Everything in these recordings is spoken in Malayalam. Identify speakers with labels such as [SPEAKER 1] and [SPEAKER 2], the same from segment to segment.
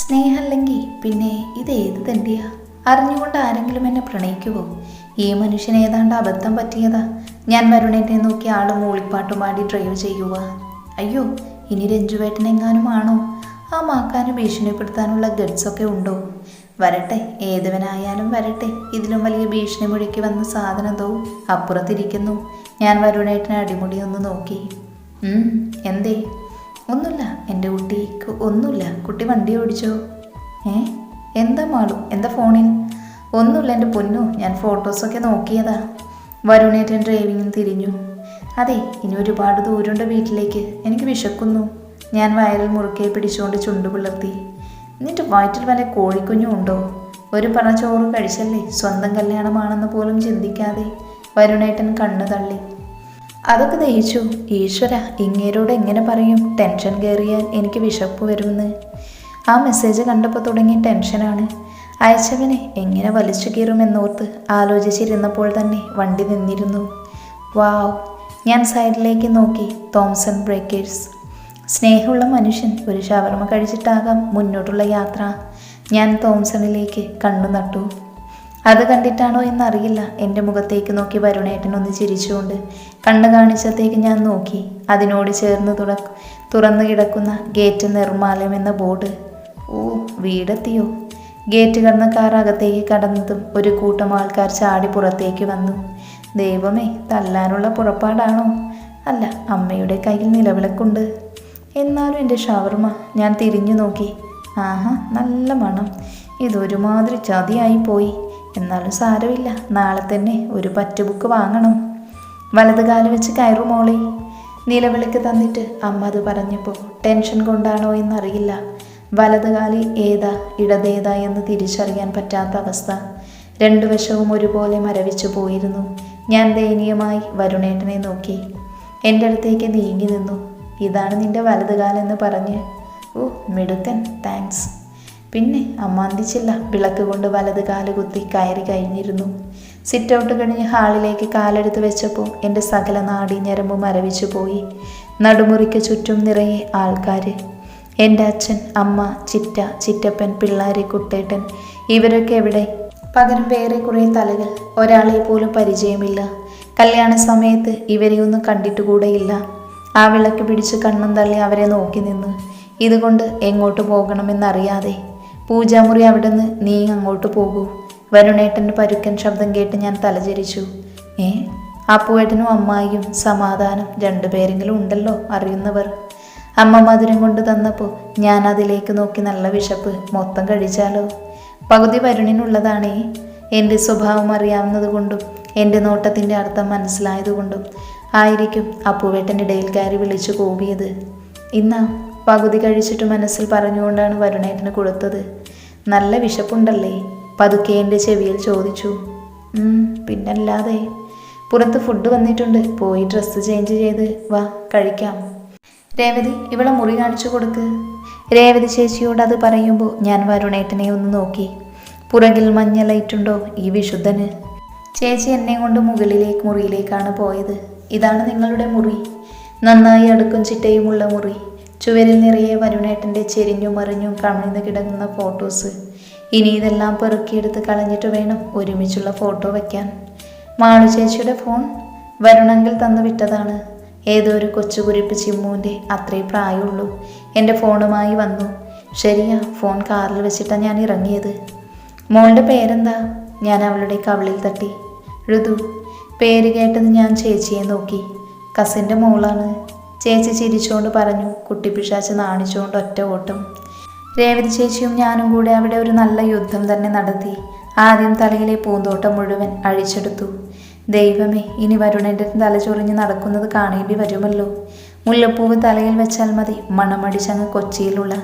[SPEAKER 1] സ്നേഹമല്ലെങ്കിൽ പിന്നെ ഇത് ഏത് തണ്ടിയാ? അറിഞ്ഞുകൊണ്ട് ആരെങ്കിലും എന്നെ പ്രണയിക്കുമോ ഈ മനുഷ്യൻ ഏതാണ്ട് അബദ്ധം പറ്റിയതാ. ഞാൻ വരുണേറ്റിനെ നോക്കി ആൾ മൂളിപ്പാട്ടും പാടി ഡ്രൈവ് ചെയ്യുക അയ്യോ ഇനി രഞ്ജുവേട്ടനെങ്ങാനും ആണോ? ആ മാക്കാന് ഭീഷണിപ്പെടുത്താനുള്ള ഗഡ്സൊക്കെ ഉണ്ടോ? വരട്ടെ ഏതുവനായാലും വരട്ടെ. ഇതിലും വലിയ ഭീഷണി മുഴക്കി വന്ന സാധനം എന്തോ അപ്പുറത്തിരിക്കുന്നു. ഞാൻ വരുണേട്ടനെ അടിമുടി ഒന്ന് നോക്കി. എന്തേ? ഒന്നുമില്ല. എന്റെ കുട്ടിക്ക് ഒന്നുമില്ല. കുട്ടി വണ്ടി ഓടിച്ചോ? ഏ? എന്താ മാളു? എന്താ ഫോണിൽ ഒന്നുമില്ല എന്റെ പൊന്നു. ഞാൻ ഫോട്ടോസൊക്കെ നോക്കിയതാ. വരുണേറ്റൻ ഡ്രൈവിങ്ങിൽ തിരിഞ്ഞു. അതെ ഇനി ഒരുപാട് ദൂരമുണ്ട് വീട്ടിലേക്ക്. എനിക്ക് വിശക്കുന്നു. ഞാൻ വയറിൽ മുറുക്കെ പിടിച്ചുകൊണ്ട് ചുണ്ടു പുലർത്തി എന്നിട്ട് വയറ്റിൽ വല്ല കോഴിക്കുഞ്ഞും ഉണ്ടോ? ഒരു പറ ചോറ് കഴിച്ചല്ലേ? സ്വന്തം കല്യാണമാണെന്ന് പോലും ചിന്തിക്കാതെ വരുണേട്ടൻ കണ്ണു തള്ളി. അതൊക്കെ ദഹിച്ചു. ഈശ്വര ഇങ്ങേരോട് എങ്ങനെ പറയും? ടെൻഷൻ കയറിയാൽ എനിക്ക് വിശപ്പ് വരുമെന്ന്. ആ മെസ്സേജ് കണ്ടപ്പോൾ തുടങ്ങിയ ടെൻഷനാണ് അയച്ചവനെ എങ്ങനെ വലിച്ചു കീറുമെന്നോർത്ത് ആലോചിച്ചിരുന്നപ്പോൾ തന്നെ വണ്ടി നിന്നിരുന്നു. വാവ് ഞാൻ സൈഡിലേക്ക് നോക്കി. Thomson Breakers. സ്നേഹമുള്ള മനുഷ്യൻ ഒരു ഷവർമ കഴിച്ചിട്ടാകാം മുന്നോട്ടുള്ള യാത്ര. ഞാൻ തോംസണിലേക്ക് കണ്ണു നട്ടു. അത് കണ്ടിട്ടാണോ എന്നറിയില്ല. എന്റെ മുഖത്തേക്ക് നോക്കി വരുണേട്ടൻ ഒന്ന് ചിരിച്ചുകൊണ്ട്. കണ്ണു കാണിച്ചത്തേക്ക് ഞാൻ നോക്കി. അതിനോട് ചേർന്ന് തുട തുറന്നു കിടക്കുന്ന ഗേറ്റ് നിർമ്മാലയം എന്ന ബോർഡ്. ഓ വീടെത്തിയോ? ഗേറ്റ് കടന്ന കാർ അകത്തേക്ക് കടന്നതും ഒരു കൂട്ടം ആൾക്കാർ ചാടി പുറത്തേക്ക് വന്നു. ദൈവമേ തല്ലാനുള്ള പുറപ്പാടാണോ? അല്ല അമ്മയുടെ കയ്യിൽ നിലവിളക്കുണ്ട്. എന്നാലും എന്റെ ഷവർമ ഞാൻ തിരിഞ്ഞു നോക്കി. ആഹാ നല്ല മണം. ഇതൊരുമാതിരി ചതിയായി പോയി. എന്നാലും സാരമില്ല. നാളെ തന്നെ ഒരു പറ്റുബുക്ക് വാങ്ങണം. വലത് കാൽ വെച്ച് കയറു മോളെ. നിലവിളിക്ക് തന്നിട്ട് അമ്മ അത് പറഞ്ഞപ്പോൾ ടെൻഷൻ കൊണ്ടാണോ എന്നറിയില്ല. വലത് കാലി ഏതാ ഇടതേതാ എന്ന് തിരിച്ചറിയാൻ പറ്റാത്ത അവസ്ഥ. രണ്ടു വശവും ഒരുപോലെ മരവിച്ചു പോയിരുന്നു. ഞാൻ ദയനീയമായി വരുണേട്ടനെ നോക്കി. എന്റെ അടുത്തേക്ക് നീങ്ങി നിന്നു. ഇതാണ് നിന്റെ വലത് കാലെന്ന് പറഞ്ഞ്. ഓ മിടുക്കൻ. താങ്ക്സ് പിന്നെ അമ്മാന്തിച്ചില്ല വിളക്ക് കൊണ്ട് വലത് കാൽ കുത്തി കയറി കഴിഞ്ഞിരുന്നു. സിറ്റ് ഔട്ട് കഴിഞ്ഞ് ഹാളിലേക്ക് കാലെടുത്ത് വെച്ചപ്പോൾ എന്റെ സകല നാടി ഞരമ്പ് മരവിച്ചു പോയി. നടുമുറിക്ക് ചുറ്റും നിറയെ ആൾക്കാർ എന്റെ അച്ഛൻ അമ്മ ചിറ്റ ചിറ്റപ്പൻ പിള്ളാരി കുട്ടേട്ടൻ ഇവരൊക്കെ എവിടെ? പകരം വേറെ കുറേ തലകൾ. ഒരാളെ പോലും പരിചയമില്ല. കല്യാണ സമയത്ത് ഇവരെ ഒന്നും കണ്ടിട്ടുകൂടെയില്ല ആ വിളക്ക് പിടിച്ച് കണ്ണും തള്ളി അവരെ നോക്കി നിന്നു. ഇതുകൊണ്ട് എങ്ങോട്ട് പോകണമെന്നറിയാതെ പൂജാമുറി അവിടെ നിന്ന് നീ അങ്ങോട്ട് പോകൂ. വരുണേട്ടന്റെ പരുക്കൻ ശബ്ദം കേട്ട് ഞാൻ തലചരിച്ചു. ഏ? അപ്പുവേട്ടനും അമ്മായിയും സമാധാനം രണ്ടുപേരെങ്കിലും ഉണ്ടല്ലോ അറിയുന്നവർ. അമ്മ മധുരം കൊണ്ട് തന്നപ്പോൾ ഞാൻ അതിലേക്ക് നോക്കി നല്ല വിശപ്പ് മൊത്തം കഴിച്ചാലോ? പകുതി വരുണിനുള്ളതാണേ. എന്റെ സ്വഭാവം അറിയാവുന്നതുകൊണ്ടും എന്റെ നോട്ടത്തിന്റെ അർത്ഥം മനസ്സിലായതുകൊണ്ടും ആയിരിക്കും അപ്പുവേട്ടന്റെ ഇടയിൽ കയറി വിളിച്ചു കൂവിയത്. ഇന്നാ പകുതി കഴിച്ചിട്ട് മനസ്സിൽ പറഞ്ഞുകൊണ്ടാണ് വരുണേട്ടന് കൊടുത്തത്. നല്ല വിശപ്പുണ്ടല്ലേ? പതുക്കെ എന്റെ ചെവിയിൽ ചോദിച്ചു. "ഉം, പിന്നല്ലാതെ. പുറത്ത് ഫുഡ് വന്നിട്ടുണ്ട്. പോയി ഡ്രസ്സ് ചേഞ്ച് ചെയ്ത് വാ കഴിക്കാം. രേവതി ഇവളെ മുറി കാണിച്ചു കൊടുക്ക്. രേവതി ചേച്ചിയോട് അത് പറയുമ്പോൾ ഞാൻ വരുണേട്ടനെ ഒന്ന് നോക്കി. പുറകിൽ മഞ്ഞ ലൈറ്റുണ്ടോ ഈ വിശുദ്ധന്. ചേച്ചി എന്നെ കൊണ്ട് മുകളിലേക്ക് മുറിയിലേക്കാണ് പോയത്. ഇതാണ് നിങ്ങളുടെ മുറി. നന്നായി അടുക്കും ചിട്ടയുമുള്ള മുറി. ചുവരിൽ നിറയെ വരുണേട്ടന്റെ ചെരിഞ്ഞും മറിഞ്ഞും കമിഴ്ന്നു കിടക്കുന്ന ഫോട്ടോസ്. ഇനി ഇതെല്ലാം പെറുക്കിയെടുത്ത് കളഞ്ഞിട്ട് വേണം ഒരുമിച്ചുള്ള ഫോട്ടോ വയ്ക്കാൻ. മാളു ചേച്ചിയുടെ ഫോൺ വരുണെങ്കിൽ തന്നു വിട്ടതാണ്. ഏതോ ഒരു കൊച്ചുകുരിപ്പ് ചിമ്മുവിന്റെ അത്രേ പ്രായമുള്ളൂ. എന്റെ ഫോണുമായി വന്നു. ശരിയാ ഫോൺ കാറിൽ വെച്ചിട്ടാണ് ഞാൻ ഇറങ്ങിയത്. മോളുടെ പേരെന്താ? ഞാൻ അവളുടെ കവിളിൽ തട്ടി. ഋതു പേര് കേട്ടത് ഞാൻ ചേച്ചിയെ നോക്കി. കസിന്റെ മോളാണ്. ചേച്ചി ചിരിച്ചുകൊണ്ട് പറഞ്ഞു കുട്ടിപ്പിശാച്ച് നാണിച്ചുകൊണ്ട് ഒറ്റ ഓട്ടം. രേവതി ചേച്ചിയും ഞാനും കൂടെ അവിടെ ഒരു നല്ല യുദ്ധം തന്നെ നടത്തി. ആദ്യം തലയിലെ പൂന്തോട്ടം മുഴുവൻ അഴിച്ചെടുത്തു. ദൈവമേ ഇനി വരുണന്റെ തലചൊറിഞ്ഞ് നടക്കുന്നത് കാണേണ്ടി വരുമല്ലോ. മുല്ലപ്പൂവ് തലയിൽ വെച്ചാൽ മതി മണമടിച്ചങ്ങ് കൊച്ചിയിലുള്ള.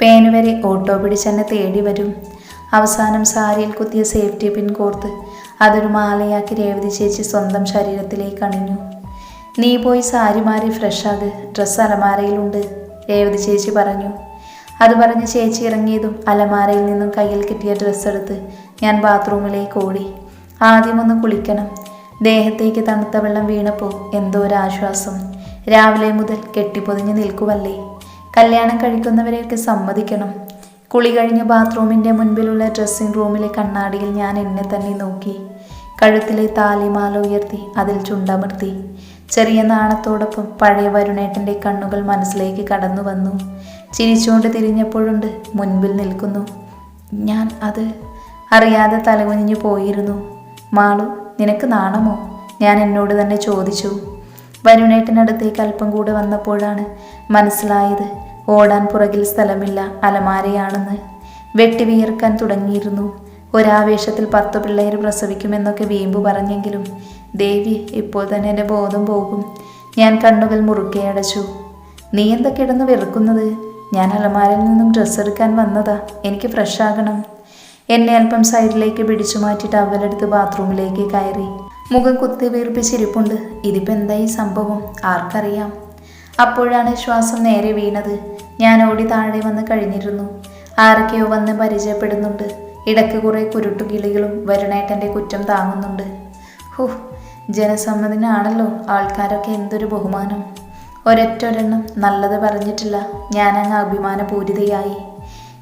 [SPEAKER 1] പേന് വരെ ഓട്ടോ പിടിച്ചെന്നെ തേടി വരും. അവസാനം സാരിയിൽ കുത്തിയ സേഫ്റ്റി പിൻ കോർത്ത് അതൊരു മാലയാക്കി രേവതി ചേച്ചി സ്വന്തം ശരീരത്തിലേക്ക് അണിഞ്ഞു. നീ പോയി സാരി മാറി ഫ്രഷാക് ഡ്രസ്സ് അലമാരയിലുണ്ട്. രേവതി ചേച്ചി പറഞ്ഞു. അത് പറഞ്ഞ് ചേച്ചി ഇറങ്ങിയതും അലമാരയിൽ നിന്നും കയ്യിൽ കിട്ടിയ ഡ്രസ്സ് എടുത്ത് ഞാൻ ബാത്റൂമിലേക്ക് ഓടി. ആദ്യമൊന്ന് കുളിക്കണം. ദേഹത്തേക്ക് തണുത്ത വെള്ളം വീണപ്പോൾ എന്തോ ഒരു ആശ്വാസം. രാവിലെ മുതൽ കെട്ടിപ്പൊതിഞ്ഞ് നിൽക്കുവല്ലേ. കല്യാണം കഴിക്കുന്നവരെയൊക്കെ സമ്മതിക്കണം. കുളി കഴിഞ്ഞ് ബാത്റൂമിന്റെ മുൻപിലുള്ള ഡ്രസ്സിംഗ് റൂമിലെ കണ്ണാടിയിൽ ഞാൻ എന്നെ തന്നെ നോക്കി. കഴുത്തിലെ താലിമാല ഉയർത്തി അതിൽ ചുണ്ടമർത്തി. ചെറിയ നാണത്തോടൊപ്പം പഴയ വരുണേട്ടന്റെ കണ്ണുകൾ മനസ്സിലേക്ക് കടന്നു വന്നു. ചിരിച്ചുകൊണ്ട് തിരിഞ്ഞപ്പോഴുണ്ട് മുൻപിൽ നിൽക്കുന്നു. ഞാൻ അത് അറിയാതെ തലകുനിഞ്ഞു പോയിരുന്നു. മാളു നിനക്ക് നാണമോ? ഞാൻ എന്നോട് തന്നെ ചോദിച്ചു. വരുണേട്ടനടുത്തേക്ക് അല്പം കൂടെ വന്നപ്പോഴാണ് മനസ്സിലായത് ഓടാൻ പുറകിൽ സ്ഥലമില്ല അലമാരയാണെന്ന്. വെട്ടി വിയർക്കാൻ തുടങ്ങിയിരുന്നു. ഒരാവേശത്തിൽ പത്ത് പിള്ളേർ പ്രസവിക്കുമെന്നൊക്കെ വീമ്പ് പറഞ്ഞെങ്കിലും ദേവി ഇപ്പോൾ തന്നെ എന്റെ ബോധം പോകും. ഞാൻ കണ്ണുകൾ മുറുക്കെ അടച്ചു. നീ എന്താ കിടന്ന് വെറുക്കുന്നത്? ഞാൻ അലമാരയിൽ നിന്നും ഡ്രസ്സ് എടുക്കാൻ വന്നതാ. എനിക്ക് ഫ്രഷ് ആകണം. എന്നെ അല്പം സൈഡിലേക്ക് പിടിച്ചു മാറ്റിയിട്ട് അവലെടുത്ത് ബാത്റൂമിലേക്ക് കയറി. മുഖം കുത്തി വീർപ്പിച്ചിരിപ്പുണ്ട്. ഇതിപ്പോൾ എന്തായി സംഭവം? ആർക്കറിയാം. അപ്പോഴാണ് ശ്വാസം നേരെ വീണത്. ഞാൻ ഓടി താഴെ വന്ന് കഴിഞ്ഞിരുന്നു. ആരൊക്കെയോ വന്ന് പരിചയപ്പെടുന്നുണ്ട്. ഇടയ്ക്ക് കുറേ കുരുട്ടുകിളികളും വരുണേട്ടന്റെ കുറ്റം താങ്ങുന്നുണ്ട്. ഹു ജനസമ്മതിനാണല്ലോ ആൾക്കാരൊക്കെ എന്തൊരു ബഹുമാനം. ഒരൊറ്റ ഒരെണ്ണം നല്ലത് പറഞ്ഞിട്ടില്ല. ഞാനങ്ങ് അഭിമാനപൂരിതയായി.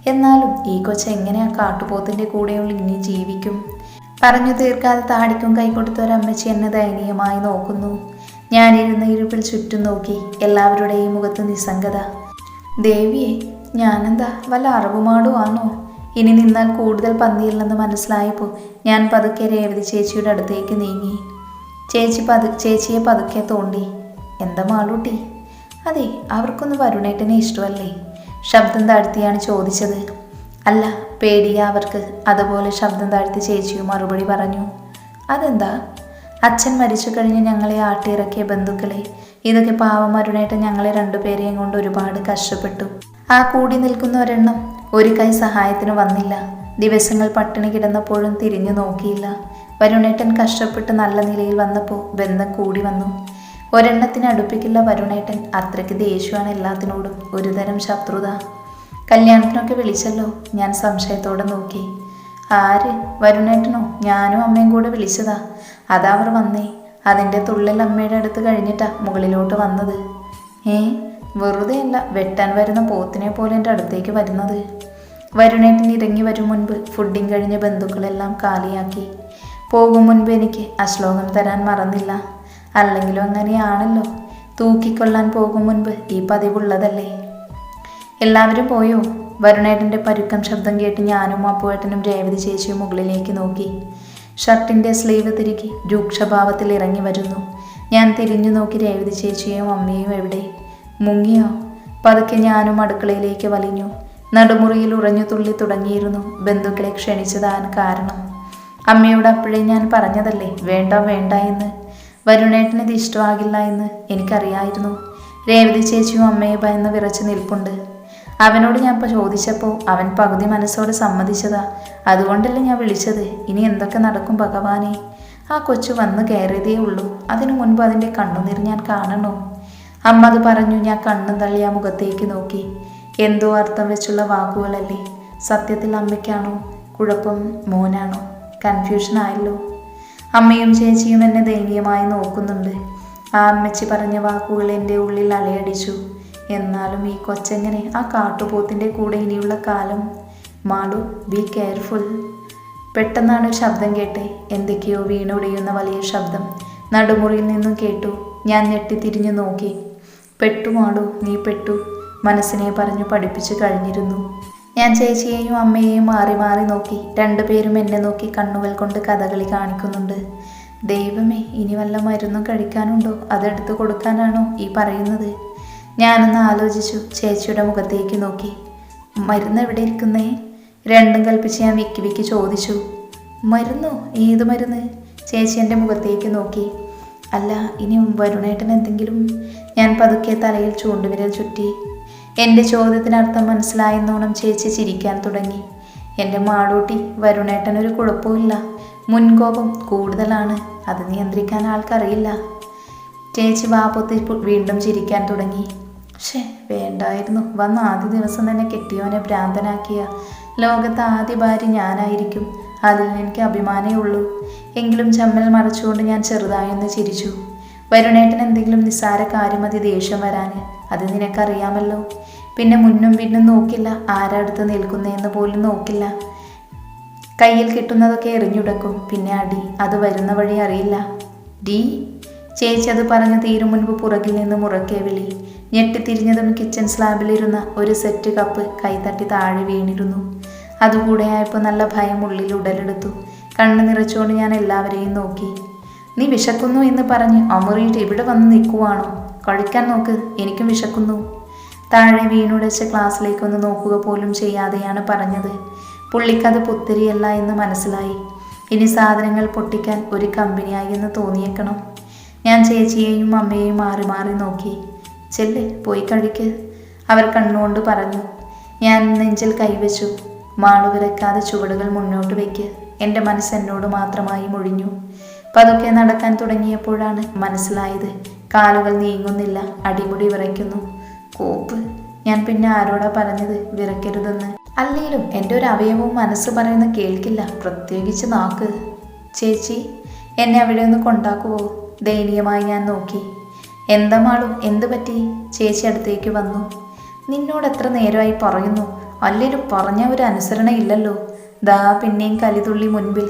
[SPEAKER 1] എന്നാലും ഈ കൊച്ച എങ്ങനെ ആ കാട്ടുപോത്തിന്റെ കൂടെയുള്ള ഇനി ജീവിക്കും? പറഞ്ഞു തീർക്കാതെ താടിക്കും കൈകൊടുത്ത ഒരമ്മച്ചി എന്നെ ദയനീയമായി നോക്കുന്നു. ഞാനിരുന്ന ഇരുപ്പിൽ ചുറ്റും നോക്കി എല്ലാവരുടെയും മുഖത്ത് നിസ്സംഗത. ദേവിയെ ഞാനെന്താ വല്ല അറവുമാടുവാണോ ഇനി നിന്നാൽ കൂടുതൽ പന്തിയില്ലെന്ന് മനസ്സിലായപ്പോൾ ഞാൻ പതുക്കെ രേവതി ചേച്ചിയുടെ അടുത്തേക്ക് നീങ്ങി. ചേച്ചി പതു ചേച്ചിയെ പതുക്കെ തോണ്ടി എന്താ മാളൂട്ടി? അതെ അവർക്കൊന്ന് വരുണേട്ടനെ ഇഷ്ടമല്ലേ? ശബ്ദം താഴ്ത്തിയാണ് ചോദിച്ചത്. അല്ല പേടിയ അവർക്ക് അതുപോലെ ശബ്ദം താഴ്ത്തി ചേച്ചിയും മറുപടി പറഞ്ഞു. അതെന്താ? അച്ഛൻ മരിച്ചു കഴിഞ്ഞ് ഞങ്ങളെ ആട്ടിയിറക്കിയ ബന്ധുക്കളെ ഇതൊക്കെ പാവം അരുണേട്ടൻ ഞങ്ങളെ രണ്ടുപേരെയും കൊണ്ട് ഒരുപാട് കഷ്ടപ്പെട്ടു. ആ കൂടി നിൽക്കുന്നവരെണ്ണം ഒരു കൈ സഹായത്തിന് വന്നില്ല. ദിവസങ്ങൾ പട്ടിണി കിടന്നപ്പോഴും തിരിഞ്ഞു നോക്കിയില്ല. വരുണേട്ടൻ കഷ്ടപ്പെട്ട് നല്ല നിലയിൽ വന്നപ്പോൾ ബന്ധം കൂടി വന്നു. ഒരെണ്ണത്തിന് അടുപ്പിക്കില്ല വരുണേട്ടൻ. അത്രയ്ക്ക് ദേഷ്യമാണ് എല്ലാത്തിനോടും. ഒരുതരം ശത്രുത. കല്യാണത്തിനൊക്കെ വിളിച്ചല്ലോ? ഞാൻ സംശയത്തോടെ നോക്കി. ആര്? വരുണേട്ടനോ? ഞാനും അമ്മയും കൂടെ വിളിച്ചതാ. അതാ അവർ വന്നേ. അതിന്റെ തുള്ളൽ അമ്മയുടെ അടുത്ത് കഴിഞ്ഞിട്ടാ മുകളിലോട്ട് വന്നത്. ഏ? വെറുതെ അല്ല. വെട്ടാൻ വരുന്ന പോത്തിനെ പോലെ എന്റെ അടുത്തേക്ക് വരുന്നത്. വരുണേട്ടൻ ഇറങ്ങി വരും മുൻപ് ഫുഡിങ് കഴിഞ്ഞ ബന്ധുക്കളെല്ലാം കാലിയാക്കി. പോകും മുൻപ് എനിക്ക്. ആ ശ്ലോകം തരാൻ മറന്നില്ല. അല്ലെങ്കിലും അങ്ങനെയാണല്ലോ. തൂക്കിക്കൊള്ളാൻ പോകും മുൻപ് ഈ പതിവുള്ളതല്ലേ? എല്ലാവരും പോയോ? വരുണേട്ടന്റെ പരുക്കം ശബ്ദം കേട്ട് ഞാനും അപ്പുവേട്ടനും രേവതി ചേച്ചിയും മുകളിലേക്ക് നോക്കി. ഷർട്ടിന്റെ സ്ലീവ് തിരുകി രൂക്ഷഭാവത്തിൽ ഇറങ്ങി വരുന്നു. ഞാൻ തിരിഞ്ഞു നോക്കി രേവതി ചേച്ചിയും അമ്മയും എവിടെ? മുങ്ങിയോ? പതുക്കെ ഞാനും അടുക്കളയിലേക്ക് വലിഞ്ഞു. നടുമുറിയിൽ ഉറഞ്ഞു തുള്ളി തുടങ്ങിയിരുന്നു. ബന്ധുക്കളെ ക്ഷണിച്ചതാൻ കാരണം. അമ്മയോട് അപ്പോഴേ ഞാൻ പറഞ്ഞതല്ലേ വേണ്ട വേണ്ട എന്ന്. വരുണേട്ടന് ഇത് ഇഷ്ടമാകില്ല എന്ന് എനിക്കറിയായിരുന്നു. രേവതി ചേച്ചിയും അമ്മയെ ഭയന്ന് വിറച്ച് നിൽപ്പുണ്ട്. അവനോട് ഞാൻ ഇപ്പോൾ ചോദിച്ചപ്പോൾ അവൻ പകുതി മനസ്സോടെ സമ്മതിച്ചതാ. അതുകൊണ്ടല്ലേ ഞാൻ വിളിച്ചത്? ഇനി എന്തൊക്കെ നടക്കും ഭഗവാനെ? ആ കൊച്ചു വന്ന് കയറിയതേ ഉള്ളൂ. അതിനു മുൻപ് അതിന്റെ കണ്ണുനീർ ഞാൻ കാണണോ? അമ്മ അത് പറഞ്ഞു ഞാൻ കണ്ണും തള്ളി ആ മുഖത്തേക്ക് നോക്കി. എന്തോ അർത്ഥം വെച്ചുള്ള വാക്കുകളല്ലേ? സത്യത്തിൽ അമ്മയ്ക്കാണോ? കുഴപ്പം മോനാണോ? കൺഫ്യൂഷൻ ആയല്ലോ. അമ്മയും ചേച്ചിയും എന്നെ ദയനീയമായി നോക്കുന്നുണ്ട്. ആ അമ്മച്ചി പറഞ്ഞ വാക്കുകൾ എന്റെ ഉള്ളിൽ അലയടിച്ചു. എന്നാലും ഈ കൊച്ചെങ്ങനെ ആ കാട്ടുപോത്തിന്റെ കൂടെ ഇനിയുള്ള കാലം. മാളു ബി കെയർഫുൾ പെട്ടെന്നാണ് ശബ്ദം കേട്ടെ. എന്തൊക്കെയോ വീണുടയുന്ന വലിയ ശബ്ദം. നടുമുറിയിൽ നിന്നും കേട്ടു. ഞാൻ ഞെട്ടിത്തിരിഞ്ഞു നോക്കി. പെട്ടു മാളു നീ പെട്ടു. മനസ്സിനെ പറഞ്ഞു പഠിപ്പിച്ചു കഴിഞ്ഞിരുന്നു. ഞാൻ ചേച്ചിയെയും അമ്മയെയും മാറി മാറി നോക്കി. രണ്ടുപേരും എന്നെ നോക്കി കണ്ണുകൾ കൊണ്ട് കഥകളി കാണിക്കുന്നുണ്ട്. ദൈവമേ ഇനി വല്ല മരുന്നും കഴിക്കാനുണ്ടോ? അതെടുത്തു കൊടുക്കാനാണോ ഈ പറയുന്നത്? ഞാനൊന്ന് ആലോചിച്ചു ചേച്ചിയുടെ മുഖത്തേക്ക് നോക്കി. മരുന്ന് എവിടെ ഇരിക്കുന്നേ? രണ്ടും കൽപ്പിച്ച് ഞാൻ വിക്കി വിക്കി ചോദിച്ചു. മരുന്നോ? ഏത് മരുന്ന്? ചേച്ചി എന്റെ മുഖത്തേക്ക് നോക്കി. അല്ല ഇനി വരുണേട്ടൻ എന്തെങ്കിലും? ഞാൻ പതുക്കെ തലയിൽ ചൂണ്ടുവിരൽ ചുറ്റി. എന്റെ ചോദ്യത്തിനർത്ഥം മനസ്സിലായെന്നോണം ചേച്ചി ചിരിക്കാൻ തുടങ്ങി. എന്റെ മാളൂട്ടി വരുണേട്ടൻ ഒരു കുഴപ്പമില്ല മുൻകോപം കൂടുതലാണ്. അത് നിയന്ത്രിക്കാൻ ആൾക്കറിയില്ല. ചേച്ചി വാപ്പൊത്തി വീണ്ടും ചിരിക്കാൻ തുടങ്ങി. ഷേ വേണ്ടായിരുന്നു. വന്ന ആദ്യ ദിവസം തന്നെ കെട്ടിയോനെ ഭ്രാന്തനാക്കിയ. ലോകത്തെ ആദ്യ ഭാര്യ ഞാനായിരിക്കും. അതിൽ എനിക്ക് അഭിമാനമേ ഉള്ളൂ. എങ്കിലും ചമ്മൽ മറച്ചുകൊണ്ട് ഞാൻ ചെറുതായൊന്ന് ചിരിച്ചു. വരുണേട്ടൻ എന്തെങ്കിലും നിസ്സാര കാര്യം മതി ദേഷ്യം വരാൻ അത് നിനക്കറിയാമല്ലോ. പിന്നെ മുന്നും പിന്നും നോക്കില്ല. ആരടുത്ത് നിൽക്കുന്നതെന്ന് പോലും നോക്കില്ല. കയ്യിൽ കിട്ടുന്നതൊക്കെ എറിഞ്ഞുടക്കും പിന്നെ അടി അത് വരുന്ന വഴി അറിയില്ല. ഡി ചേച്ചി അത് പറഞ്ഞു തീരും മുൻപ് പുറകിൽ നിന്ന് മുറക്കെ വിളി. ഞെട്ടിത്തിരിഞ്ഞതും കിച്ചൺ സ്ലാബിലിരുന്ന ഒരു സെറ്റ് കപ്പ് കൈതട്ടി താഴെ വീണിരുന്നു. അതുകൂടെയായപ്പോൾ നല്ല ഭയം ഉള്ളിൽ ഉടലെടുത്തു. കണ്ണു നിറച്ചുകൊണ്ട് ഞാൻ എല്ലാവരെയും നോക്കി. നീ വിശക്കുന്നു എന്ന് പറഞ്ഞ് അമുറിയിട്ട് ഇവിടെ വന്ന് നിൽക്കുവാണോ? കഴിക്കാൻ നോക്ക്. എനിക്കും വിശക്കുന്നു. താഴെ വീണുടച്ച് ക്ലാസ്സിലേക്കൊന്ന് നോക്കുക പോലും ചെയ്യാതെയാണ് പറഞ്ഞത്. പുള്ളിക്കത് പുത്തിരിയല്ല എന്ന് മനസ്സിലായി. ഇനി സാധനങ്ങൾ പൊട്ടിക്കാൻ ഒരു കമ്പനിയായി എന്ന് തോന്നിയേക്കണം. ഞാൻ ചേച്ചിയെയും അമ്മയെയും മാറി മാറി നോക്കി. ചെല്ല് പോയി കഴിക്ക്. അവർ കണ്ണുകൊണ്ട് പറഞ്ഞു. ഞാൻ നെഞ്ചിൽ കൈവച്ചു. മാളു വിറക്കാതെ ചുവടുകൾ മുന്നോട്ട് വയ്ക്ക് എന്റെ മനസ്സെന്നോട് മാത്രമായി മുഴിഞ്ഞു. പതുക്കെ നടക്കാൻ തുടങ്ങിയപ്പോഴാണ് മനസ്സിലായത്. കാലുകൾ നീങ്ങുന്നില്ല. അടിമുടി വിറയ്ക്കുന്നു. കോപ്പ് ഞാൻ പിന്നെ ആരോടാ പറഞ്ഞത്? വിറക്കരുതെന്ന് അല്ലെങ്കിലും എന്റെ ഒരു അവയവവും മനസ്സ് പറയുന്ന കേൾക്കില്ല. പ്രത്യേകിച്ച് നാക്ക്. ചേച്ചി എന്നെ അവിടെ ഒന്ന് കൊണ്ടാക്കുവോ? ദയനീയമായി ഞാൻ നോക്കി. എന്താ മാളു? എന്ത് പറ്റി? ചേച്ചി അടുത്തേക്ക് വന്നു. നിന്നോട് എത്ര നേരമായി പറയുന്നു? അല്ലേലും പറഞ്ഞ ഒരു അനുസരണ ഇല്ലല്ലോ. ദാ പിന്നെയും കലിതുള്ളി മുൻപിൽ.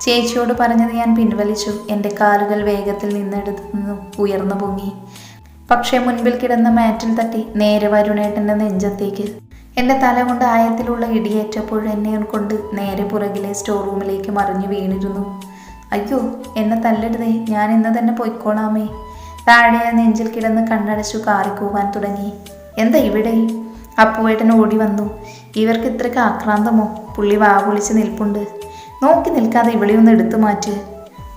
[SPEAKER 1] ചേച്ചിയോട് പറഞ്ഞത് ഞാൻ പിൻവലിച്ചു. എന്റെ കാലുകൾ വേഗത്തിൽ നിന്നെടുത്തു നിന്നും ഉയർന്നു പൊങ്ങി. പക്ഷേ മുൻപിൽ കിടന്ന മാറ്റിൽ തട്ടി നേരെ വരുണേട്ടന്റെ നെഞ്ചത്തേക്ക്. എന്റെ തല കൊണ്ട് ആയത്തിലുള്ള ഇടിയേറ്റപ്പോൾ എന്നെ കൊണ്ട് നേരെ പുറകിലെ സ്റ്റോർ റൂമിലേക്ക് മറിഞ്ഞു വീണിരുന്നു. അയ്യോ എന്നെ തല്ലരുതേ ഞാൻ ഇന്ന് തന്നെ പൊയ്ക്കോളാമേ. താഴെ നെഞ്ചിൽ കിടന്ന് കണ്ണടച്ചു കാറിക്കൂവാൻ തുടങ്ങി. എന്താ ഇവിടെ? അപ്പുവേട്ടൻ ഓടി വന്നു. ഇവർക്ക് ഇത്രയ്ക്ക് ആക്രാന്തമോ? പുള്ളി വാ പൊളിച്ച് നിൽപ്പുണ്ട്. നോക്കി നിൽക്കാതെ ഇവിടെ ഒന്ന് എടുത്തു മാറ്റ്.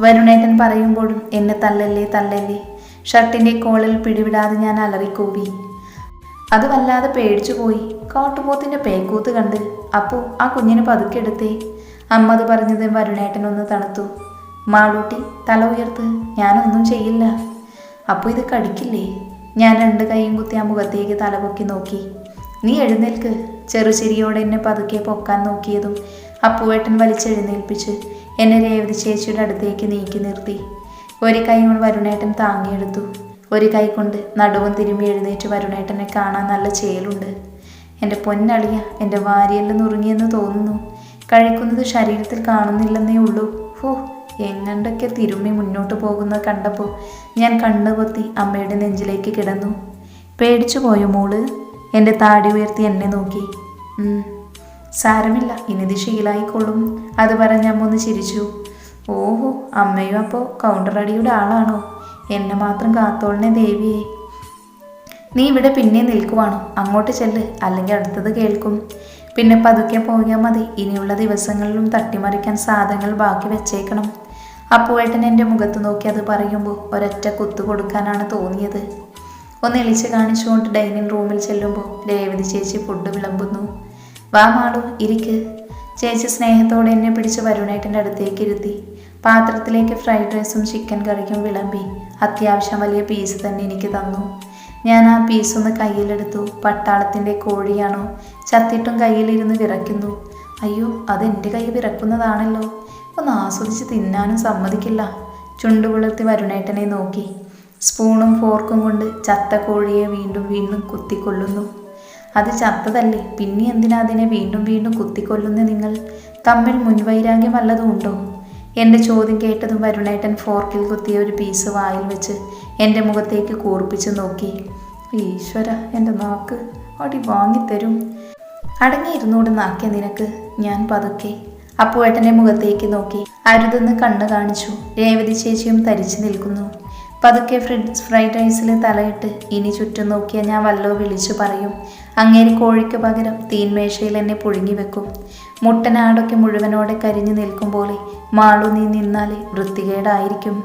[SPEAKER 1] വരുണേട്ടൻ പറയുമ്പോഴും എന്നെ തല്ലല്ലേ തല്ലല്ലേ. ഷർട്ടിന്റെ കോളിൽ പിടിവിടാതെ ഞാൻ അലറിക്കൂവി. അത് വല്ലാതെ പേടിച്ചു പോയി. പേക്കൂത്ത് കണ്ട് അപ്പോ ആ കുഞ്ഞിനെ പതുക്കെടുത്തേ അമ്മ അത് പറഞ്ഞത് വരുണേട്ടനൊന്ന് തണുത്തു. മാളൂട്ടി തല ഉയർത്ത്. ഞാനൊന്നും ചെയ്യില്ല. അപ്പോൾ ഇത് കടിക്കില്ലേ? ഞാൻ രണ്ട് കൈയും കുത്തി ആ മുഖത്തേക്ക് തലപൊക്കി നോക്കി. നീ എഴുന്നേൽക്ക്. ചെറുചിരിയോടെ എന്നെ പതുക്കെ പൊക്കാൻ നോക്കിയതും അപ്പുവേട്ടൻ വലിച്ചെഴുന്നേൽപ്പിച്ച് എന്നെ രേവതി ചേച്ചിയുടെ അടുത്തേക്ക് നീക്കി നിർത്തി. ഒരു കൈ കൊണ്ട് വരുണേട്ടൻ താങ്ങിയെടുത്തു. ഒരു കൈ കൊണ്ട് നടുവും തിരുമ്പി എഴുന്നേറ്റ് വരുണേട്ടനെ കാണാൻ നല്ല ചേലുണ്ട്. എന്റെ പൊന്നളിയ എന്റെ വാരിയെല്ലാം നുറുങ്ങിയെന്ന് തോന്നുന്നു. കഴിക്കുന്നത് ശരീരത്തിൽ കാണുന്നില്ലെന്നേ ഉള്ളൂ. ഹോ എങ്ങണ്ടൊക്കെ തിരുമ്മി മുന്നോട്ട് പോകുന്നത് കണ്ടപ്പോൾ ഞാൻ കണ്ണുപൊത്തി അമ്മയുടെ നെഞ്ചിലേക്ക് കിടന്നു. പേടിച്ചു പോയോ മോൾ? എന്റെ താടി ഉയർത്തി എന്നെ നോക്കി. "ഉം, സാരമില്ല ഇനിത് ശീലായിക്കൊള്ളും അത് പറഞ്ഞ് അമ്മ ഒന്ന് ചിരിച്ചു. ഓഹോ അമ്മയും അപ്പോൾ കൗണ്ടർ അടിയുടെ ആളാണോ? എന്നെ മാത്രം കാത്തോളിനെ ദേവിയെ. നീ ഇവിടെ പിന്നെ നിൽക്കുവാണോ? അങ്ങോട്ട് ചെല്ല് അല്ലെങ്കിൽ അടുത്തത് കേൾക്കും. പിന്നെ പതുക്കെ പോയാൽ മതി. ഇനിയുള്ള ദിവസങ്ങളിലും തട്ടിമറിക്കാൻ സാധനങ്ങൾ ബാക്കി വെച്ചേക്കണം. അപ്പുവേട്ടൻ എന്റെ മുഖത്ത് നോക്കി അത് പറയുമ്പോൾ ഒരൊറ്റ കുത്തു കൊടുക്കാനാണ് തോന്നിയത്. ഒന്ന് എളിച്ച് കാണിച്ചുകൊണ്ട് ഡൈനിങ് റൂമിൽ ചെല്ലുമ്പോൾ രേവതി ചേച്ചി ഫുഡ് വിളമ്പുന്നു. വാ മാളു ഇരിക്ക്. ചേച്ചി സ്നേഹത്തോടെ എന്നെ പിടിച്ച് വരുണേട്ടന്റെ അടുത്തേക്ക് ഇരുത്തി. പാത്രത്തിലേക്ക് ഫ്രൈഡ് റൈസും ചിക്കൻ കറിക്കും വിളമ്പി. അത്യാവശ്യം വലിയ പീസ് തന്നെ എനിക്ക് തന്നു. ഞാൻ ആ പീസ് ഒന്ന് കയ്യിലെടുത്തു. പട്ടാളത്തിന്റെ കോഴിയാണോ? ചത്തിട്ടും കയ്യിലിരുന്ന് വിറയ്ക്കുന്നു. അയ്യോ അതെന്റെ കൈ വിറക്കുന്നതാണല്ലോ ഒന്ന് ആസ്വദിച്ച് തിന്നാനും സമ്മതിക്കില്ല. ചുണ്ടുപുളർത്തി വരുണേട്ടനെ നോക്കി. സ്പൂണും ഫോർക്കും കൊണ്ട് ചത്ത കോഴിയെ വീണ്ടും വീണ്ടും കുത്തിക്കൊള്ളുന്നു അത് ചത്തതല്ലേ? പിന്നെ എന്തിനാ അതിനെ വീണ്ടും വീണ്ടും കുത്തിക്കൊല്ലുന്ന നിങ്ങൾ? തമ്മിൽ മുൻവൈരാഗ്യം വല്ലതും ഉണ്ടോ? എന്റെ ചോദ്യം കേട്ടതും വരുണേട്ടൻ ഫോർക്കിൽ കുത്തിയ ഒരു പീസ് വായിൽ വെച്ച് എന്റെ മുഖത്തേക്ക് കൂർപ്പിച്ച് നോക്കി. ഈശ്വര എന്റെ നാക്ക് അടി വാങ്ങിത്തരും. അടങ്ങിയിരുന്നോട് നാക്കിയ നിനക്ക് ഞാൻ പതുക്കെ. അപ്പുവേട്ടന്റെ മുഖത്തേക്ക് നോക്കി അരുതെന്ന് കണ്ണ് കാണിച്ചു. രേവതി ചേച്ചിയും തരിച്ചു നിൽക്കുന്നു. പതുക്കെ ഫ്രിഡ്ജ് ഫ്രൈഡ് റൈസിൽ തലയിട്ട് ഇനി ചുറ്റും നോക്കിയാൽ ഞാൻ വല്ലോ വിളിച്ചു പറയും. അങ്ങേരി കോഴിക്ക് പകരം തീൻമേശയിൽ എന്നെ പുഴുങ്ങി വെക്കും. മുട്ടനാടൊക്കെ മുഴുവനോടെ കരിഞ്ഞു നിൽക്കും പോലെ മാളു നീ നിന്നാലേ വൃത്തികേടായിരിക്കും.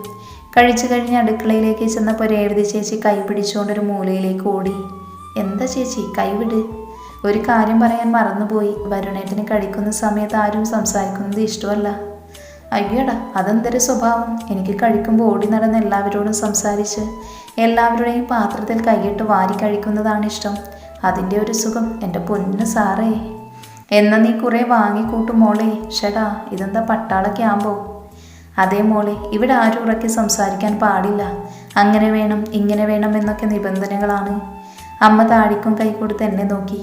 [SPEAKER 1] കഴിച്ചു കഴിഞ്ഞ് അടുക്കളയിലേക്ക് ചെന്നപ്പോൾ രേവതി ചേച്ചി കൈ പിടിച്ചുകൊണ്ടൊരു മൂലയിലേക്ക് ഓടി. എന്താ ചേച്ചി കൈവിട്? ഒരു കാര്യം പറയാൻ മറന്നുപോയി. വരുണേട്ടന് കഴിക്കുന്ന സമയത്ത് ആരും സംസാരിക്കുന്നത് ഇഷ്ടമല്ല. അയ്യടാ അതെന്തൊരു സ്വഭാവം. എനിക്ക് കഴിക്കുമ്പോൾ ഓടി നടന്ന് എല്ലാവരോടും സംസാരിച്ച് എല്ലാവരുടെയും പാത്രത്തിൽ കൈയിട്ട് വാരി കഴിക്കുന്നതാണ് ഇഷ്ടം. അതിന്റെ ഒരു സുഖം. എന്റെ പൊന്ന് സാറേ. എന്നാ നീ കുറേ വാങ്ങിക്കൂട്ടും മോളെ. ഷടാ ഇതെന്താ പട്ടാള ക്യാമ്പോ അതേ മോളെ ഇവിടെ ആരും ഉറക്കി സംസാരിക്കാൻ പാടില്ല. അങ്ങനെ വേണം ഇങ്ങനെ വേണം എന്നൊക്കെ നിബന്ധനകളാണ്. അമ്മ താടിക്കും കൈ കൊടുത്ത് എന്നെ നോക്കി.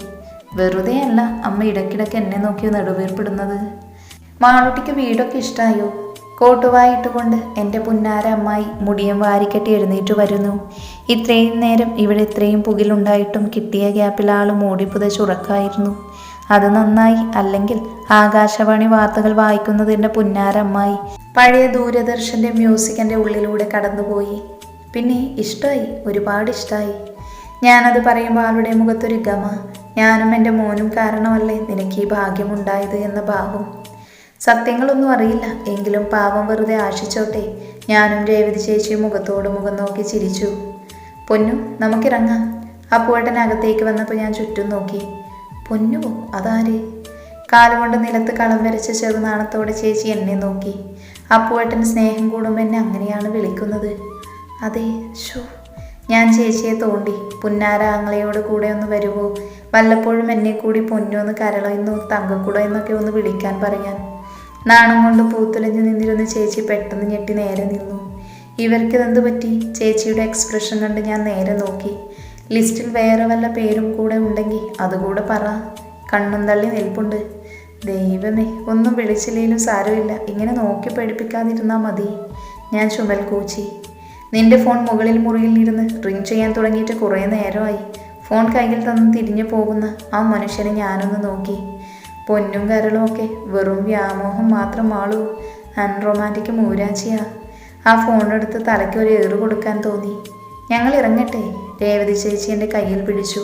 [SPEAKER 1] വെറുതെ അല്ല അമ്മ ഇടയ്ക്കിടയ്ക്ക് എന്നെ നോക്കി നെടുവേർപ്പെടുന്നത്. മാളൂട്ടിക്ക് വീടൊക്കെ ഇഷ്ടമായോ കോട്ടുവായിട്ടുകൊണ്ട് എന്റെ പുന്നാര അമ്മായി മുടിയും വാരിക്കെട്ടി എഴുന്നേറ്റ് വരുന്നു. ഇത്രയും നേരം ഇവിടെ ഇത്രയും പുകിലുണ്ടായിട്ടും കിട്ടിയ ഗ്യാപ്പിൽ ആൾ മൂടിപ്പുതച്ചുറക്കായിരുന്നു അത് നന്നായി. അല്ലെങ്കിൽ ആകാശവാണി വാർത്തകൾ വായിക്കുന്നതിന്റെ പുന്നാരമ്മായി. പഴയ ദൂരദർശന്റെ മ്യൂസിക് എന്റെ ഉള്ളിലൂടെ കടന്നുപോയി. പിന്നെ ഇഷ്ടമായി ഒരുപാട് ഇഷ്ടമായി ഞാനത് പറയുമ്പോൾ ആളുടെ മുഖത്തൊരു ഗമ. ഞാനും എന്റെ മോനും കാരണമല്ലേ നിനക്ക് ഈ ഭാഗ്യമുണ്ടായത് എന്ന ഭാവം. സത്യങ്ങളൊന്നും അറിയില്ല. എങ്കിലും പാവം വെറുതെ ആശിച്ചോട്ടെ. ഞാനും രേവതി ചേച്ചിയും മുഖത്തോട് മുഖം നോക്കി ചിരിച്ചു. പൊന്നു നമുക്കിറങ്ങാം. ആ അകത്തേക്ക് വന്നപ്പോൾ ഞാൻ ചുറ്റും നോക്കി. പൊന്നുവോ അതാര്? കാലുകൊണ്ട് നിലത്ത് കളം വരച്ച ചെറുനാണത്തോടെ ചേച്ചി എന്നെ നോക്കി. അപ്പുവേട്ടൻ സ്നേഹം കൂടുമ്പോൾ എന്നെ അങ്ങനെയാണ് വിളിക്കുന്നത്. അതെ ഷോ ഞാൻ ചേച്ചിയെ തോണ്ടി. പുന്നാര ആങ്ങളയോട് കൂടെ ഒന്ന് വരുമോ വല്ലപ്പോഴും എന്നെ കൂടി പൊന്നൊന്ന് കരളെന്നോ തങ്കക്കുടോ എന്നൊക്കെ ഒന്ന് വിളിക്കാൻ പറയാൻ നാണം കൊണ്ട് പൂത്തുലഞ്ഞു നിന്നിരുന്ന ചേച്ചി പെട്ടെന്ന് ഞെട്ടി നേരെ നിന്നു. ഇവർക്കിതെന്ത് പറ്റി? ചേച്ചിയുടെ എക്സ്പ്രഷൻ കണ്ട് ഞാൻ നേരെ നോക്കി. ലിസ്റ്റിൽ വേറെ വല്ല പേരും കൂടെ ഉണ്ടെങ്കിൽ അതുകൂടെ പറ. കണ്ണും തള്ളി നിൽപ്പുണ്ട്. ദൈവമേ ഒന്നും വിളിച്ചില്ലെങ്കിലും സാരമില്ല. ഇങ്ങനെ നോക്കി പേടിപ്പിക്കാതിരുന്നാൽ മതി. ഞാൻ ചുമൽ കൂച്ചി. നിന്റെ ഫോൺ മുകളിൽ മുറിയിൽ ഇരുന്ന് റിങ് ചെയ്യാൻ തുടങ്ങിയിട്ട് കുറേ നേരമായി. ഫോൺ കയ്യിൽ തന്ന് തിരിഞ്ഞു പോകുന്ന ആ മനുഷ്യനെ ഞാനൊന്ന് നോക്കി. പൊന്നും കരളും ഒക്കെ വെറും വ്യാമോഹം മാത്രം ആളൂ. അൺറൊമാന്റിക് മൂരാച്ചിയാ. ആ ഫോണെടുത്ത് തലയ്ക്ക് ഒരു ഏറ് കൊടുക്കാൻ തോന്നി. ഞങ്ങൾ ഇറങ്ങട്ടെ. രേവതി ചേച്ചി എന്റെ കയ്യിൽ പിടിച്ചു.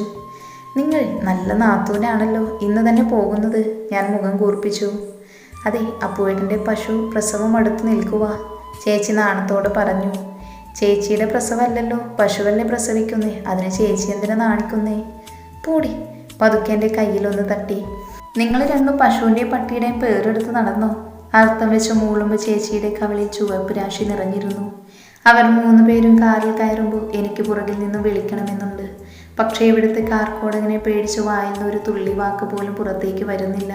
[SPEAKER 1] നിങ്ങൾ നല്ല നാത്തൂനാണല്ലോ ഇന്ന് തന്നെ പോകുന്നത് ഞാൻ മുഖം കൂർപ്പിച്ചു. അതെ അപ്പുവേട്ടന്റെ പശു പ്രസവം അടുത്ത് നിൽക്കുക ചേച്ചി നാണത്തോട് പറഞ്ഞു. ചേച്ചിയുടെ പ്രസവമല്ലല്ലോ പശുവല്ലേ പ്രസവിക്കുന്നേ അതിന് ചേച്ചി എന്തിനാ നാണിക്കുന്നേ? പൂടി പതുക്കെ എന്റെ കയ്യിലൊന്ന് തട്ടി. നിങ്ങൾ രണ്ടും പശുവിന്റെയും പട്ടിയുടെയും പേരെടുത്ത് നടന്നോ? അർത്ഥം വെച്ച് മൂളുമ്പോൾ ചേച്ചിയുടെ കവളിൽ ചുവപ്പ് രാശി നിറഞ്ഞിരുന്നു. അവർ മൂന്ന് പേരും കാറിൽ കയറുമ്പോൾ എനിക്ക് പുറകിൽ നിന്നും വിളിക്കണമെന്നുണ്ട്. പക്ഷേ ഇവിടുത്തെ കാർക്കോടകനെ പേടിച്ച് വായുന്ന ഒരു തുള്ളി വാക്ക് പോലും പുറത്തേക്ക് വരുന്നില്ല.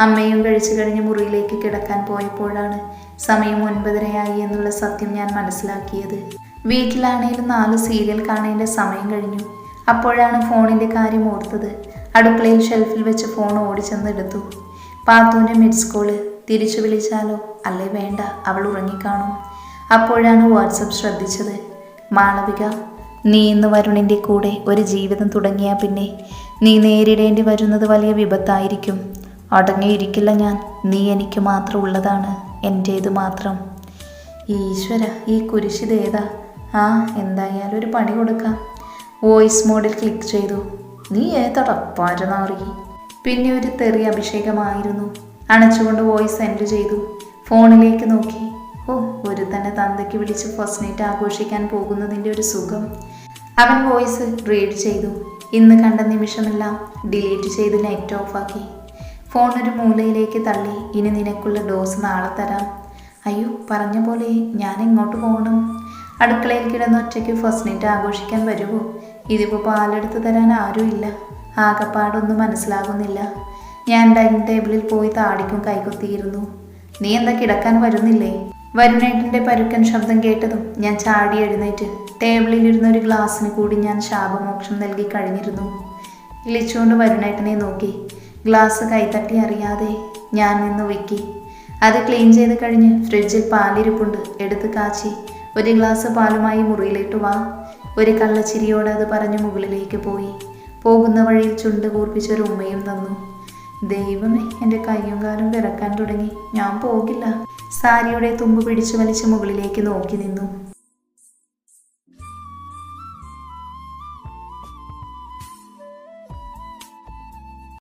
[SPEAKER 1] അമ്മയും കഴിച്ചു കഴിഞ്ഞ് മുറിയിലേക്ക് കിടക്കാൻ പോയപ്പോഴാണ് സമയം ഒൻപതരയായി എന്നുള്ള സത്യം ഞാൻ മനസ്സിലാക്കിയത്. വീട്ടിലാണെങ്കിലും നാല് സീരിയൽ കാണേണ്ട സമയം കഴിഞ്ഞു. അപ്പോഴാണ് ഫോണിന്റെ കാര്യം ഓർത്തത്. അടുക്കളയിൽ ഷെൽഫിൽ വെച്ച് ഫോൺ ഓടിച്ചെന്ന് എടുത്തു പാത്തുവിന്റെ മിഡ്സ് കോൾ തിരിച്ചു വിളിച്ചാലോ? അല്ലേ വേണ്ട അവൾ ഉറങ്ങിക്കാണും. അപ്പോഴാണ് വാട്സപ്പ് ശ്രദ്ധിച്ചത്. മാളവിക നീ ഇന്ന് വരുണിന്റെ കൂടെ ഒരു ജീവിതം തുടങ്ങിയാൽ പിന്നെ നീ നേരിടേണ്ടി വരുന്നത് വലിയ വിപത്തായിരിക്കും. അടങ്ങിയിരിക്കില്ല ഞാൻ. നീ എനിക്ക് മാത്രം ഉള്ളതാണ്. എന്റേത് മാത്രം. ഈശ്വര ഈ കുരിശിത് ഏതാ? ആ എന്തായാലും ഒരു പണി കൊടുക്കാം. വോയിസ് മോഡിൽ ക്ലിക്ക് ചെയ്തു. നീ ഏതടാ പരനാറി പിന്നെ ഒരു തെറി അഭിഷേകമായിരുന്നു. അണച്ചുകൊണ്ട് വോയിസ് സെൻഡ് ചെയ്തു. ഫോണിലേക്ക് നോക്കി. ഓ ഒരു തന്നെ തന്തയ്ക്ക് വിളിച്ച് ഫസ്റ്റ് നൈറ്റ് ആഘോഷിക്കാൻ പോകുന്നതിന്റെ ഒരു സുഖം. അവൻ വോയിസ് റീഡ് ചെയ്തു. ഇന്ന് കണ്ട നിമിഷമെല്ലാം ഡിലീറ്റ് ചെയ്ത് നെറ്റ് ഓഫാക്കി ഫോൺ ഒരു മൂലയിലേക്ക് തള്ളി. ഇനി നിനക്കുള്ള ഡോസ് നാളെ തരാം. അയ്യോ പറഞ്ഞ പോലെ ഞാൻ എങ്ങോട്ട് പോകണം? അടുക്കളയിൽ കിടന്ന് ഒറ്റയ്ക്ക് ഫസ്റ്റ് നൈറ്റ് ആഘോഷിക്കാൻ വരുമോ ഇതിപ്പോൾ പാലെടുത്ത് തരാൻ ആരുമില്ല. ആകപ്പാടൊന്നും മനസ്സിലാകുന്നില്ല. ഞാൻ ഡൈനിങ് ടേബിളിൽ പോയി താടിക്കും കൈകൊത്തിയിരുന്നു നീ എന്താ കിടക്കാൻ വരുന്നില്ലേ? വരുണേട്ടന്റെ പരുക്കൻ ശബ്ദം കേട്ടതും ഞാൻ ചാടി എഴുന്നേറ്റ് ടേബിളിലിരുന്ന ഒരു ഗ്ലാസ്സിന് കൂടി ഞാൻ ശാപമോക്ഷം നൽകി കഴിഞ്ഞിരുന്നു. ഇളിച്ചുകൊണ്ട് വരുണേട്ടനെ നോക്കി. ഗ്ലാസ് കൈത്തട്ടി അറിയാതെ ഞാൻ നിന്ന് വിക്കി. അത് ക്ലീൻ ചെയ്ത് കഴിഞ്ഞ് ഫ്രിഡ്ജിൽ പാലിരിപ്പുണ്ട്. എടുത്ത് കാച്ചി. ഒരു ഗ്ലാസ് പാലുമായി മുറിയിലിട്ട് വാ. ഒരു കള്ളച്ചിരിയോടെ അത് പറഞ്ഞു മുകളിലേക്ക് പോയി. പോകുന്ന വഴിയിൽ ചുണ്ട് കൂർപ്പിച്ചൊരു ഉമ്മയും തന്നു ദൈവമേ എന്റെ കയ്യും കാലും വിറക്കാൻ തുടങ്ങി. ഞാൻ പോകില്ല. സാരിയുടെ തുമ്പ് പിടിച്ചു വലിച്ച് മുകളിലേക്ക് നോക്കി നിന്നു.